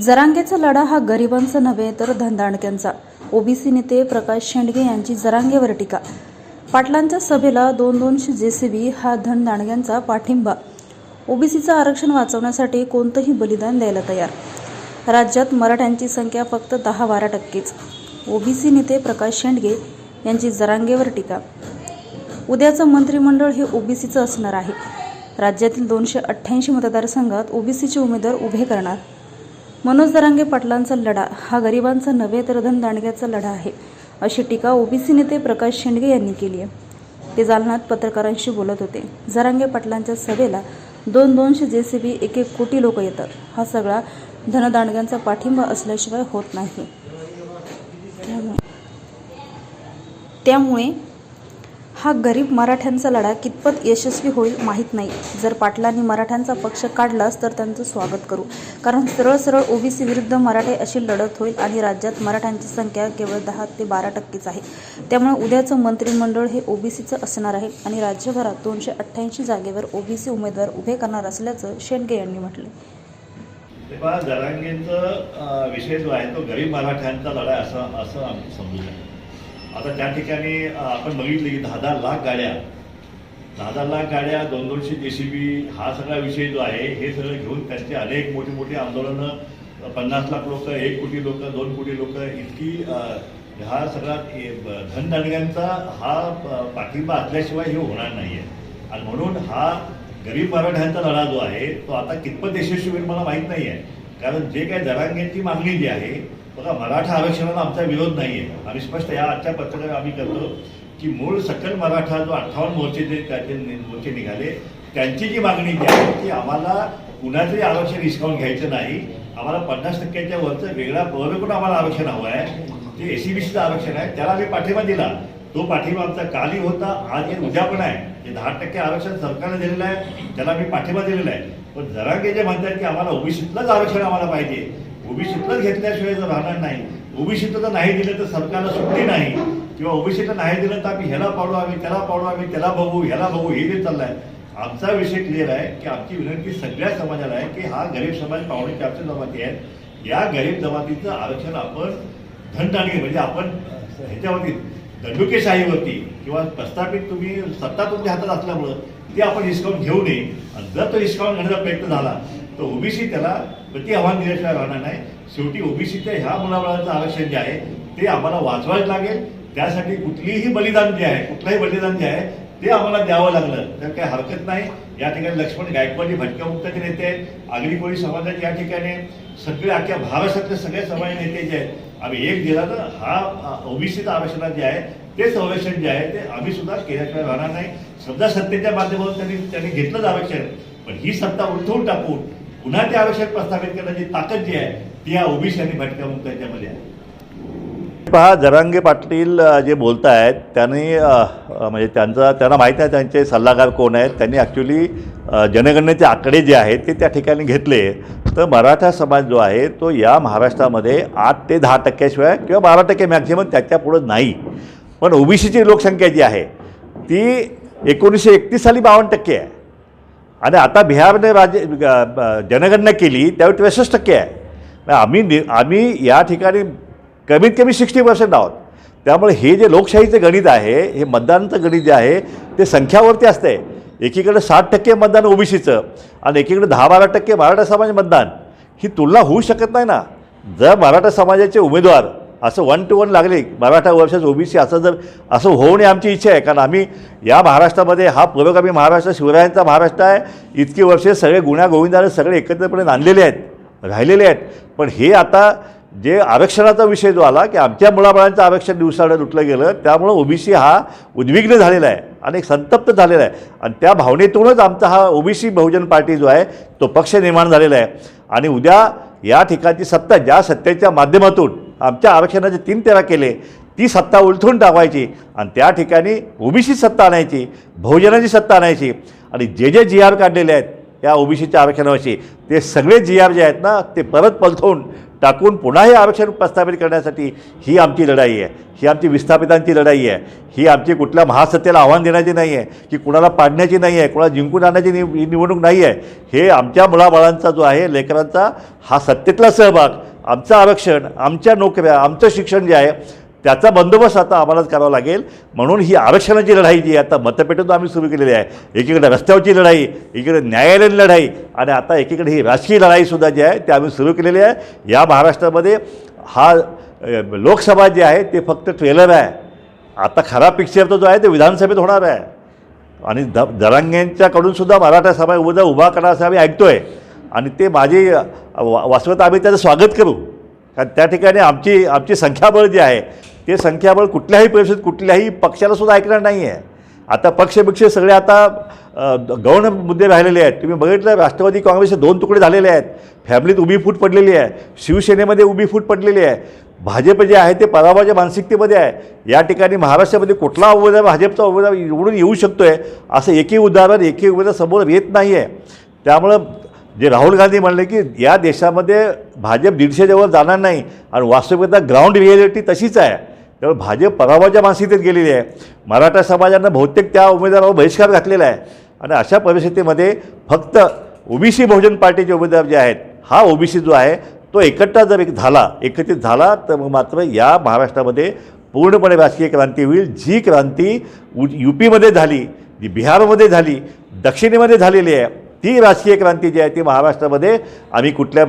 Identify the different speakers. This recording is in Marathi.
Speaker 1: जरांगेचा लढा हा गरिबांचा नव्हे तर धंदाणक्यांचा ओबीसी नेते प्रकाश शेंडगे यांची जरांगेवर टीका. पाटलांच्या सभेला दोन दोनशे जेसीबी हा धनदाणग्यांचा पाठिंबा. ओबीसीचं आरक्षण वाचवण्यासाठी कोणतंही बलिदान द्यायला तयार. राज्यात मराठ्यांची संख्या फक्त दहा बारा टक्केच. ओबीसी नेते प्रकाश शेंडगे यांची जरांगेवर टीका. उद्याचं मंत्रिमंडळ हे ओबीसीचं असणार आहे. राज्यातील दोनशे अठ्ठ्याऐंशी मतदारसंघात ओबीसीचे उमेदवार उभे करणार. मनोज दरांगे पाटलांचा लढा हा गरिबांचा नव्हे तर धनदांडग्याचा लढा आहे अशी टीका ओबीसी नेते प्रकाश शेंडगे यांनी केली आहे. ते जालनात पत्रकारांशी बोलत होते. जरांगे पाटलांच्या सभेला दोन दोनशे जे सी बी एक एक कोटी लोक येतात. हा सगळा धनदांडग्यांचा पाठिंबा असल्याशिवाय होत नाही. त्यामुळे हा गरीब मराठ्यांचा लढा कितपत यशस्वी होईल माहीत नाही. जर पाटलांनी मराठ्यांचा पक्ष काढलाच तर त्यांचं स्वागत करू. कारण सरळ सरळ ओबीसी विरुद्ध मराठे अशी लढत होईल आणि राज्यात मराठ्यांची संख्या केवळ दहा ते बारा टक्केच आहे. त्यामुळे उद्याचं मंत्रिमंडळ हे ओबीसीचं असणार आहे आणि राज्यभरात दोनशे अठ्ठ्याऐंशी जागेवर ओबीसी उमेदवार उभे करणार असल्याचं शेंडगे यांनी म्हटलं
Speaker 2: तेव्हा जरांगेंचा विषय जो आहे तो गरीब मराठ्यांचा लढा असं असं आम्ही समजू शकतो. आता त्या ठिकाणी आपण बघितलं की दहा दहा लाख गाड्या दहा दहा लाख गाड्या दोन दोनशे जेसीबी हा सगळा विषय जो आहे हे सगळं घेऊन त्यांचे अनेक मोठी मोठी आंदोलनं पन्नास लाख लोक एक कोटी लोक दोन कोटी लोक इतकी हा सगळा धनदांडग्यांचा हा पाठिंबा असल्याशिवाय हे होणार नाही आहे आणि म्हणून हा गरीब मराठ्यांचा लढा जो आहे तो आता कितपत यशस्वी होईल मला माहीत नाही आहे कारण जे काही जरांगेची मागणी जी आहे बघा मराठा आरक्षणाला आमचा विरोध नाही आहे आम्ही स्पष्ट या आजच्या पत्रकार आम्ही करतो की मूळ सकल मराठा जो अठ्ठावन्न मोर्चे त्याचे मोर्चे निघाले त्यांची जी मागणी जी आहे की आम्हाला कुणाचंही आरक्षण डिस्काउंट घ्यायचं नाही आम्हाला पन्नास टक्क्याच्या वरचं वेगळा पण आम्हाला आरक्षण हवं आहे. ते एसीबीसीचं आरक्षण आहे त्याला आम्ही पाठिंबा दिला. तो पाठिंबा आमचा कालही होता आज हे उद्या पण आहे. जे दहा टक्के आरक्षण सरकारने दिलेलं आहे त्याला मी पाठिंबा दिलेला आहे. पण जरांगे जे म्हणतात की आम्हाला ओबीसीतलंच आरक्षण आम्हाला पाहिजे ओबीसीतलं घेतल्याशिवाय जर राहणार नाही ओबीसीतलं जर नाही दिलं तर सरकारला सुट्टी नाही किंवा ओबीसीला नाही दिलं तर आम्ही ह्याला पाडू आम्ही त्याला पाडू आम्ही त्याला बघू ह्याला बघू हे जे चाललंय. आमचा विषय क्लिअर आहे की आमची विनंती सगळ्या समाजाला आहे की हा गरीब समाज पाहुणे चारशे जमाती आहेत. या गरीब जमातीचं आरक्षण आपण धनदानगी म्हणजे आपण ह्याच्यावरती दंडुकेशाहीवरती किंवा प्रस्थापित तुम्ही सत्ता तुमच्या हातात असल्यामुळं ते आपण हिसकावून घेऊ नये. जर तो हिसकावून घेण्याचा प्रयत्न झाला तर ओबीसी त्याला प्रति आव्हान दिल्याशिवाय राहणार नाही. शेवटी ओबीसीच्या ह्या मुलाबाळाचं आरक्षण जे आहे ते आम्हाला वाचवायला लागेल. त्यासाठी कुठलीही बलिदान जे आहे कुठलंही बलिदान जे आहे ते आम्हाला द्यावं लागलं. तर काही हरकत नाही. या ठिकाणी लक्ष्मण गायकवाडी भटक्यामुक्ताचे नेते आहेत. आगरी कोळी समाजाचे या ठिकाणी सगळे अख्ख्या महाराष्ट्रातले सगळे समाज नेते जे आहेत आम्ही एक दिला तर हा ओबीसीचं आरक्षण जे आहे ते संरक्षण जे आहे ते आम्ही सुद्धा केल्याशिवाय राहणार नाही. समजा सत्तेच्या माध्यमातून त्यांनी त्यांनी घेतलंच आरक्षण. पण ही सत्ता उलथवून टाकून पुन्हा ते आरक्षण प्रस्थापित करण्याची ताकद जी आहे ती या ओबीसी आणि भटक्या आहे.
Speaker 3: पहा जरांगे पाटील जे बोलत आहेत त्यांनी म्हणजे त्यांचा त्यांना माहीत आहे त्यांचे सल्लागार कोण आहेत त्यांनी ॲक्च्युली जनगणनेचे आकडे जे आहेत ते त्या ठिकाणी घेतले. तर मराठा समाज जो आहे तो या महाराष्ट्रामध्ये आठ ते दहा टक्क्याशिवाय किंवा बारा टक्के मॅक्झिमम त्याच्या पुढं नाही. पण ओबीसीची लोकसंख्या जी आहे ती एकोणीसशे एकतीस साली बावन्न टक्के आहे. आणि आता बिहारने राज्य ग- जनगणना केली त्यावेळी त्रेसष्ट टक्के आहे. आम्ही नि आम्ही या ठिकाणी कमीत कमी सिक्स्टी पर्सेंट आहोत. त्यामुळे हे जे लोकशाहीचं गणित आहे हे मतदानाचं गणित जे आहे ते संख्यावरती असते. एकीकडे साठ टक्के मतदान ओबीसीचं आणि एकीकडे दहा बारा टक्के मराठा समाज मतदान. ही तुलना होऊ शकत नाही ना. जर मराठा समाजाचे उमेदवार असं वन टू वन लागले. मराठा वर्सेस ओबीसी असं जर असं होऊ नये आमची इच्छा आहे. कारण आम्ही या महाराष्ट्रामध्ये हा पुरोगामी महाराष्ट्र शिवरायांचा महाराष्ट्र आहे. इतकी वर्षे सगळे गुण्या गोविंदाने सगळे एकत्रपणे नांदलेले आहेत राहिलेले आहेत. पण हे आता जे आरक्षणाचा विषय जो आला की आमच्या मुलाबाळांचं आरक्षण दिवसाडं लुटलं गेलं त्यामुळं ओबीसी हा उद्विग्न झालेला आहे आणि एक संतप्त झालेला आहे. आणि त्या भावनेतूनच आमचा हा ओबीसी बहुजन पार्टी जो आहे तो पक्ष निर्माण झालेला आहे. आणि उद्या या ठिकाणची सत्ता ज्या सत्तेच्या माध्यमातून आमच्या आरक्षणाचे तीन तेरा केले ती सत्ता उलथून टाकायची आणि त्या ठिकाणी ओबीसी सत्ता आणायची बहुजनाची सत्ता आणायची. आणि जे जे जी आर काढलेले आहेत या ओबीसीच्या आरक्षणाविषयी ते सगळे जी आर जे आहेत ना ते परत पलथवून
Speaker 2: टाकून पुन्हा हे आरक्षण प्रस्थापित करण्यासाठी ही आमची लढाई आहे. ही आमची विस्थापितांची लढाई आहे. ही आमची कुठल्या महासत्तेला आव्हान देण्याची नाही आहे. की कुणाला पाडण्याची नाही आहे कुणाला जिंकून आणण्याची नि निवडणूक नाही आहे. हे आमच्या मुलाबाळांचा जो आहे लेकरांचा हा सत्तेतला सहभाग. आमचं आरक्षण आमच्या नोकऱ्या आमचं शिक्षण जे आहे त्याचा बंदोबस्त आता आम्हालाच करावा लागेल. म्हणून ही आरक्षणाची लढाई जी आता मतपेटीतून आम्ही सुरू केलेली आहे. एकीकडे रस्त्यावरची लढाई एकीकडे न्यायालयीन लढाई आणि आता एकीकडे ही राजकीय लढाईसुद्धा जी आहे ती आम्ही सुरू केलेली आहे. या महाराष्ट्रामध्ये हा लोकसभा जी आहे ते फक्त ट्रेलर आहे. आता खरा पिक्चर तो जो आहे ते विधानसभेत होणार आहे. आणि द दरांग्यांच्याकडूनसुद्धा मराठा सभा उद्या उभा करा असं आम्ही आहे आणि ते माझी अ, वा- आम्ही त्याचं स्वागत करू. कारण त्या ठिकाणी आमची आमची संख्याबळ जे आहे ते संख्याबळ कुठल्याही परिस्थितीत कुठल्याही पक्षालासुद्धा ऐकणार नाही आहे आता पक्षपक्ष सगळे आता गौण मुद्दे राहिलेले आहेत. तुम्ही बघितलं राष्ट्रवादी काँग्रेसचे दोन तुकडे झालेले आहेत. फॅमिलीत उभी फूट पडलेली आहे. शिवसेनेमध्ये उभी फूट पडलेली आहे. भाजप जे आहे ते पराभवाच्या मानसिकतेमध्ये आहे. या ठिकाणी महाराष्ट्रामध्ये कुठला उमेदवार भाजपचा उमेदवार निवडून येऊ शकतो आहे असं एकही उदाहरण एकही उमेदवार समोर येत नाही आहे त्यामुळं जे राहुल गांधी म्हणले की या देशामध्ये भाजप दीडशेच्या जाणार नाही आणि वास्तविकता ग्राउंड रिॲलिटी तशीच आहे. त्यामुळे भाजप पराभवाच्या मानसिकतेत गेलेली आहे. मराठा समाजानं बहुतेक त्या उमेदवारावर बहिष्कार घातलेला आहे. आणि अशा परिस्थितीमध्ये फक्त ओबीसी बहुजन पार्टीचे उमेदवार जे आहेत हा ओबीसी जो आहे तो एकट्टा जर एक झाला एकत्रित झाला तर मग मात्र या महाराष्ट्रामध्ये पूर्णपणे राजकीय क्रांती होईल. जी क्रांती उ यू पीमध्ये झाली जी बिहारमध्ये झाली दक्षिणेमध्ये झालेली आहे. ती राजकीय क्रांती जी आहे ती महाराष्ट्रामध्ये आम्ही कुठल्या